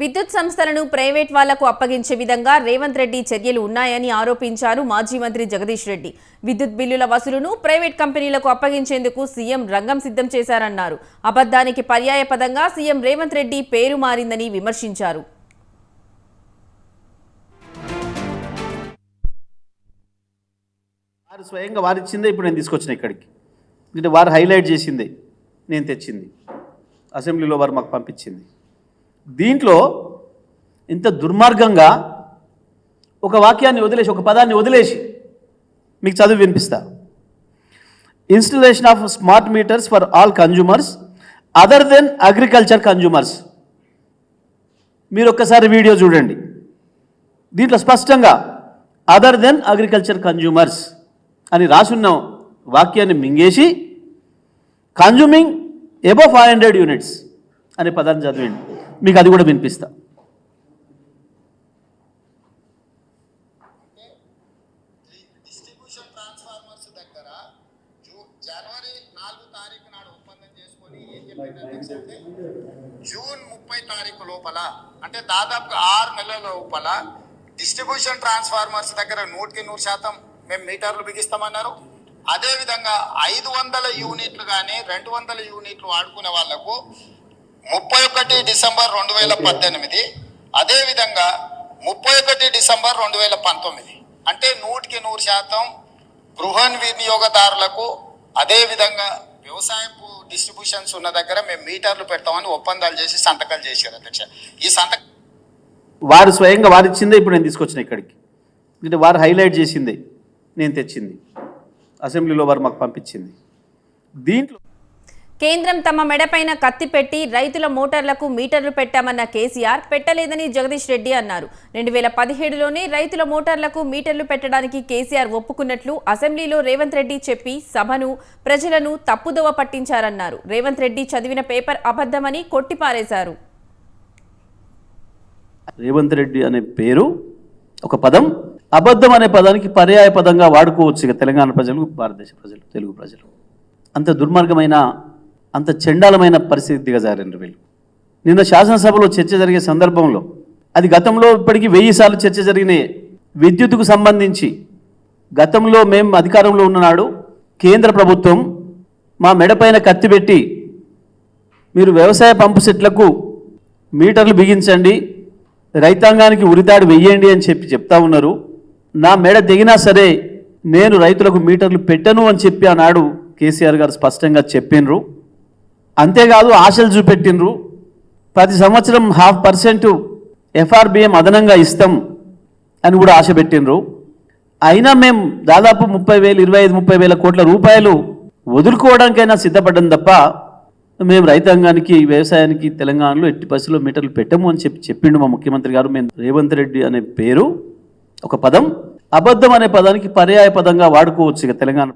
విద్యుత్ సంస్థలను ప్రైవేట్ వాళ్ళకు అప్పగించే విధంగా రేవంత్ రెడ్డి చర్యలు ఉన్నాయని ఆరోపించారు మాజీ మంత్రి జగదీష్ రెడ్డి. విద్యుత్ బిల్లుల వసూలును ప్రైవేట్ కంపెనీలకు అప్పగించేందుకు సీఎం రంగం సిద్ధం చేశారన్నారు. అబద్ధానికి పర్యాయ పదంగా సీఎం రేవంత్ రెడ్డి పేరు మారిందని విమర్శించారు. వారు స్వయంగా వారు ఇచ్చిందే ఇప్పుడు నేను తీసుకొచ్చిన ఇక్కడికి. అంటే వారు హైలైట్ చేసిందే నేను తెచ్చింది. అసెంబ్లీలో వారు మాకు పంపించింది. దీంట్లో ఇంత దుర్మార్గంగా ఒక వాక్యాన్ని వదిలేసి ఒక పదాన్ని వదిలేసి మీకు చదువు వినిపిస్తా. Installation of smart meters for all consumers other than agriculture consumers మీరు ఒక్కసారి వీడియో చూడండి. దీంట్లో స్పష్టంగా అదర్ దెన్ అగ్రికల్చర్ కన్జ్యూమర్స్ అని రాసున్న వాక్యాన్ని మింగేసి consuming above five hundred units అనే పదాన్ని చదివండి మీకు అది కూడా వినిపిస్తా. డిస్ట్రిబ్యూషన్ ట్రాన్స్ఫార్మర్స్ దగ్గర జనవరి నాలుగు తారీఖు నాడు ఒప్పందం జూన్ ముప్పై తారీఖు లోపల అంటే దాదాపు ఆరు నెలల లోపల డిస్ట్రిబ్యూషన్ ట్రాన్స్ఫార్మర్స్ దగ్గర నూటికి నూరు శాతం మేము మీటర్లు బిగిస్తామన్నారు. అదే విధంగా ఐదు వందల యూనిట్లు కానీ రెండు వందల యూనిట్లు వాడుకునే వాళ్ళకు ముప్పై ఒకటి డిసెంబర్ రెండు వేల పద్దెనిమిది. అదేవిధంగా ముప్పై ఒకటి డిసెంబర్ రెండు వేల పంతొమ్మిది. అంటే నూటికి నూరు శాతం గృహ వినియోగదారులకు అదేవిధంగా వ్యవసాయపు డిస్ట్రిబ్యూషన్స్ ఉన్న దగ్గర మేము మీటర్లు పెడతామని ఒప్పందాలు చేసి సంతకాలు చేశారు అధ్యక్ష. ఈ సంతక వారు స్వయంగా వారు ఇచ్చిందే ఇప్పుడు నేను తీసుకొచ్చిన ఇక్కడికి. ఎందుకంటే వారు హైలైట్ చేసిందే నేను తెచ్చింది. అసెంబ్లీలో వారు మాకు పంపించింది. దీంట్లో కేంద్రం తమ మెడపైన కత్తి పెట్టి రైతుల మోటార్లకు మీటర్లు పెట్టామన్న కేసీఆర్ పెట్టలేదని జగదీష్ రెడ్డి అన్నారు. రెండు వేల పదిహేడులోనే రైతుల మోటార్లకు మీటర్లు పెట్టడానికి కేసీఆర్ ఒప్పుకున్నట్లు అసెంబ్లీలో రేవంత్ రెడ్డి చెప్పి సభను ప్రజలను తప్పుదోవ పట్టించారన్నారు. రేవంత్ రెడ్డి చదివిన పేపర్ అబద్ధమని కొట్టిపారేశారు. రేవంత్ రెడ్డి అనే పేరు ఒక పదం. అబద్ధం అనే పదానికి పర్యాయ పదంగా వాడుకోవచ్చు ఇక తెలంగాణ ప్రజలు భారతదేశ ప్రజలు తెలుగు ప్రజలు. అంత దుర్మార్గమైన అంత చండాలమైన పరిస్థితి దిగజారండి వీళ్ళు. నిన్న శాసనసభలో చర్చ జరిగే సందర్భంలో అది గతంలో ఇప్పటికీ వెయ్యి సార్లు చర్చ జరిగినాయి. విద్యుత్తుకు సంబంధించి గతంలో మేము అధికారంలో ఉన్ననాడు కేంద్ర ప్రభుత్వం మా మెడపైన కత్తి పెట్టి మీరు వ్యవసాయ పంపు సెట్లకు మీటర్లు బిగించండి రైతాంగానికి ఉరితాడు వెయ్యండి అని చెప్పి చెప్తా ఉన్నారు. నా మెడ దిగినా సరే నేను రైతులకు మీటర్లు పెట్టను అని చెప్పి ఆనాడు కేసీఆర్ గారు స్పష్టంగా చెప్పినరు. అంతేకాదు ఆశలు చూపెట్టినరు ప్రతి సంవత్సరం హాఫ్ పర్సెంట్ ఎఫ్ఆర్బిఎం అదనంగా ఇస్తాం అని కూడా ఆశ పెట్టినరు అయినా మేము దాదాపు ముప్పై వేలు ఇరవై ఐదు ముప్పై వేల కోట్ల రూపాయలు వదులుకోవడానికైనా సిద్ధపడ్డం తప్ప మేము రైతాంగానికి వ్యవసాయానికి తెలంగాణలో ఎట్టి పరిస్థితుల్లో మీటర్లు పెట్టము అని చెప్పి చెప్పిండు మా ముఖ్యమంత్రి గారు మేము రేవంత్ రెడ్డి అనే పేరు ఒక పదం. అబద్ధం అనే పదానికి పర్యాయ పదంగా వాడుకోవచ్చు ఇక తెలంగాణ